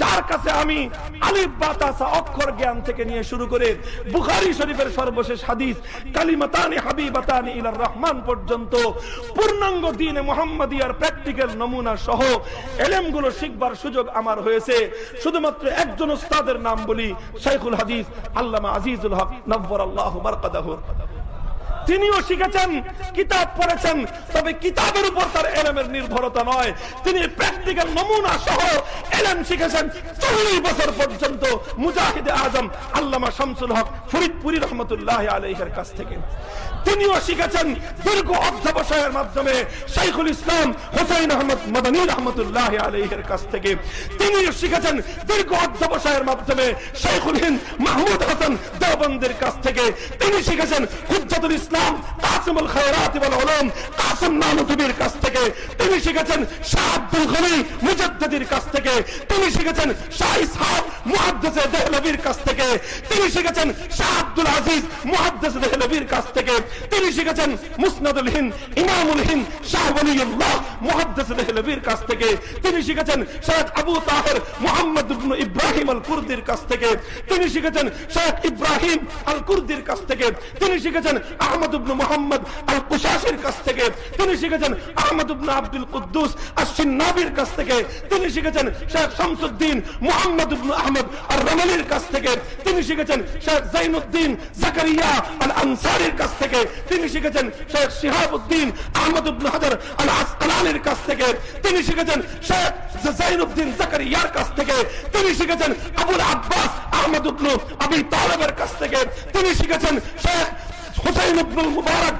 যার কাছে আমি আলিফ বাতাসা অক্ষর জ্ঞান থেকে নিয়ে শুরু করে বুখারী শরীফের সর্বশেষ হাদিস, কালিমাতানি হাবিবাতানি ইলার রহমান পর্যন্ত পূর্ণাঙ্গ দিনে মোহাম্মদিয়ার প্র্যাকটিক্যাল নমুনা সহ এলেমগুলো শিখবার সুযোগ আমার হয়েছে। শুধুমাত্র একজন উস্তাদের নাম বলি শাইখুল হাদিস আল্লামা আজিজুল হক নব্বর আল্লাহ মারকাদাহু। তিনিও শিখেছেন, কিতাব পড়েছেন তবে কিতাবের উপর তার এলেমের নির্ভরতা নয়। তিনি প্র্যাকটিক্যাল নমুনা সহ এলেম শিখেছেন চল্লিশ বছর পর্যন্ত মুজাহিদে আজম আল্লামা শামসুল হক ফরিদপুরি রহমতুল্লাহ আলহের কাছ থেকে। তিনিও শিখেছেন দীর্ঘ অধ্যবসায়ের মাধ্যমে শাইখুল ইসলাম হোসাইন আহমদ মদনী রহমতুল্লাহ আলহের কাছ থেকে। তিনি শিখেছেন দীর্ঘ অধ্যবসায়ের মাধ্যমে শাইখুল হিন্দ মাহমুদ হাসান দেওবন্দের কাছ থেকে। তিনি শিখেছেন হুজ্জাতুল ইসলাম কাসিমুল খায়রাত ওয়াল উলুম কাছ থেকে তিনি শিখেছেন শাহ আব্দুল মুজাদ্দিদির কাছ থেকে, তিনি শিখেছেন শাহ ইসহাক মুহাদ্দিসে দেহলভির কাছ থেকে, তিনি শিখেছেন শাহ আব্দুল আজিজ মুহাদ্দিস দেহলভির কাছ থেকে তিনি শিখেছেন মুসনাদুল হিন্দ, ইমামুল হিন্দ, শাহ ওয়ালিউল্লাহ মুহাদ্দিস দেহলভির কাছ থেকে। তিনি শিখেছেন শেখ আবু তাহের মুহাম্মদ ইবনে ইব্রাহিম আল কুরদির কাছ থেকে। তিনি শিখেছেন শেখ ইব্রাহিম আল কুরদির কাছ থেকে। তিনি শিখেছেন আহমদ ইবনে মুহাম্মদ আল কুশাসির কাছ থেকে। তিনি শিখেছেন আহমদ ইবনে আব্দুল কুদ্দুস আশ-সিন্নাবির কাছ থেকে। তিনি শিখেছেন শেখ শামসুদ্দিন মুহাম্মদ ইবনে আহমদ আর রমালির কাছ থেকে। তিনি শিখেছেন শেখ জাইনুদ্দিন জাকারিয়া আল আনসারির কাছ থেকে। তিনি শিখেছেন শেখ শিহাবুদ্দিন আহমদ ইবনে হাজার আল আসকালানির কাছ থেকে। তিনি শিখেছেন শেখ জাইনুদ্দিন জাকারিয়ার কাছ থেকে। তিনি শিখেছেন আবুল আব্বাস আহমদ ইবনে আবি তালেবের কাছ থেকে। তিনি শিখেছেন শেখ হুসাইন ইবনুল মুবারক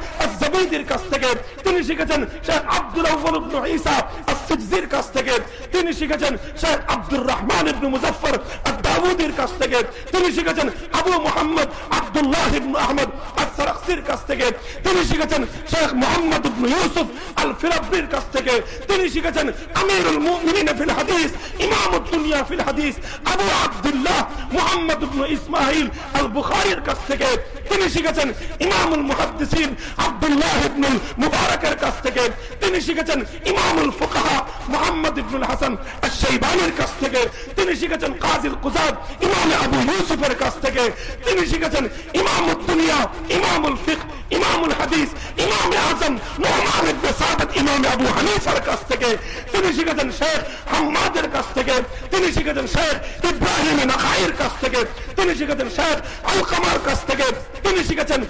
আজ-জাবীদির কাছ থেকে তিনি শিখেছেন শেখ আব্দুল আউয়াল ইবনে ঈসা আস-সিজজির কাছ থেকে তিনি শিখেছেন শেখ আব্দুর রহমান ইবনে মুজাফফর আদ-দাউদির কাছ থেকে তিনি শিখেছেন আবু মুহাম্মদ আব্দুল্লাহ ইবনে আহমদ আস-সারাকসির কাছ থেকে তিনি শিখেছেন শেখ মুহাম্মদ ইবনে ইউসুফ আল-ফিরাব্বির কাছ থেকে তিনি শিখেছেন আমিরুল মুমিনিন ফিল হাদিস ইমামুদ দুনিয়া ফিল হাদিস আবু আব্দুল্লাহ মুহাম্মদ ইবনে ইসমাঈল আল-বুখারীর কাছ থেকে তিনি শিখেছেন ইমামুল মুহাদ্দিসিন আব্দুল্লাহ ইবনুল মুবারকের কাছ থেকে তিনি শিখেছেন ইমামুল ফুকাহা মুহাম্মদ ইবনুল হাসান আশ-শাইবানির কাছ থেকে তিনি শিখেছেন কাজিল কুজাদ ইমাম আবু ইউসুফের কাছ থেকে তিনি শিখেছেন ইমামুদ দুনিয়া ইমামুল ফিকহ ইমামুল হাদিস ইমাম আজম নোমান ইবনে সাদাত ইমাম আবু হানিফার কাছ থেকে তিনি শিখেছেন শেখ হাম্মাদের কাছ থেকে তিনি শিখেছেন শেখ ইব্রাহিম নাখাইর কাছ থেকে তিনি শিখেছেন শেখ আলকামার কাছ থেকে তিনি শিখেছেন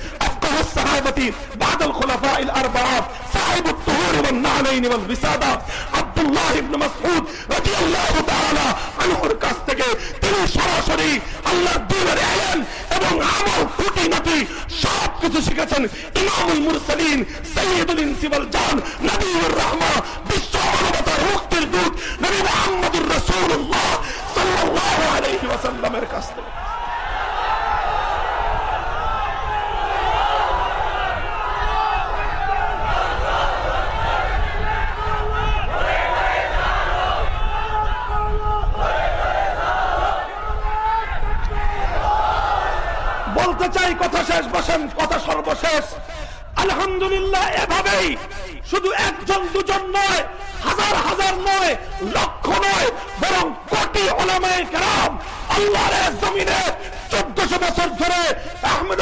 আফকাহ সাহাবাতি বাদাল খুলাফা ইল আরবাআ সাহিব الطهور والنعلين والوسادة عبد الله بن مسعود رضي الله تعالى عنه কাছ থেকে তিনি সরাসরি আল্লাহর দ্বীনের ইলম এবং আমল খুঁটিনাটি সব কিছু শিখেছেন ইমামুল মুরসালিন সৈয়দুল ইনসি ওয়াল জান নবীউর রাহমা বিশ্ব মানবতার মুক্তির দূত নবী মুহাম্মদুর রাসূলুল্লাহ সাল্লাল্লাহু আলাইহি ওয়াসাল্লামের কাছ থেকে বলতে চাই কথা শেষ, বসেন, কথা সর্বশেষ। আলহামদুলিল্লাহ, এভাবেই শুধু একজন, দুজন নয়, হাজার হাজার নয়, লক্ষ নয়, বরং কোটি ওলামায়ে আল্লাহর জমিনে চোদ্দশো বছর ধরে আহমেদ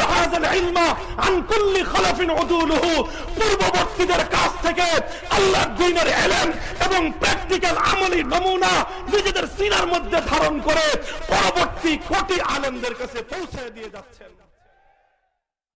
ইলমা আন কুল্লি খলাফিন উদুলুহু পূর্ববর্তীদের কাছ থেকে আল্লাহর দ্বীনের এলেম এবং প্র্যাকটিক্যাল আমলি নমুনা নিজেদের সিনার মধ্যে ধারণ করে পরবর্তী কোটি আলেমদের কাছে পৌঁছে দিয়ে যাচ্ছেন।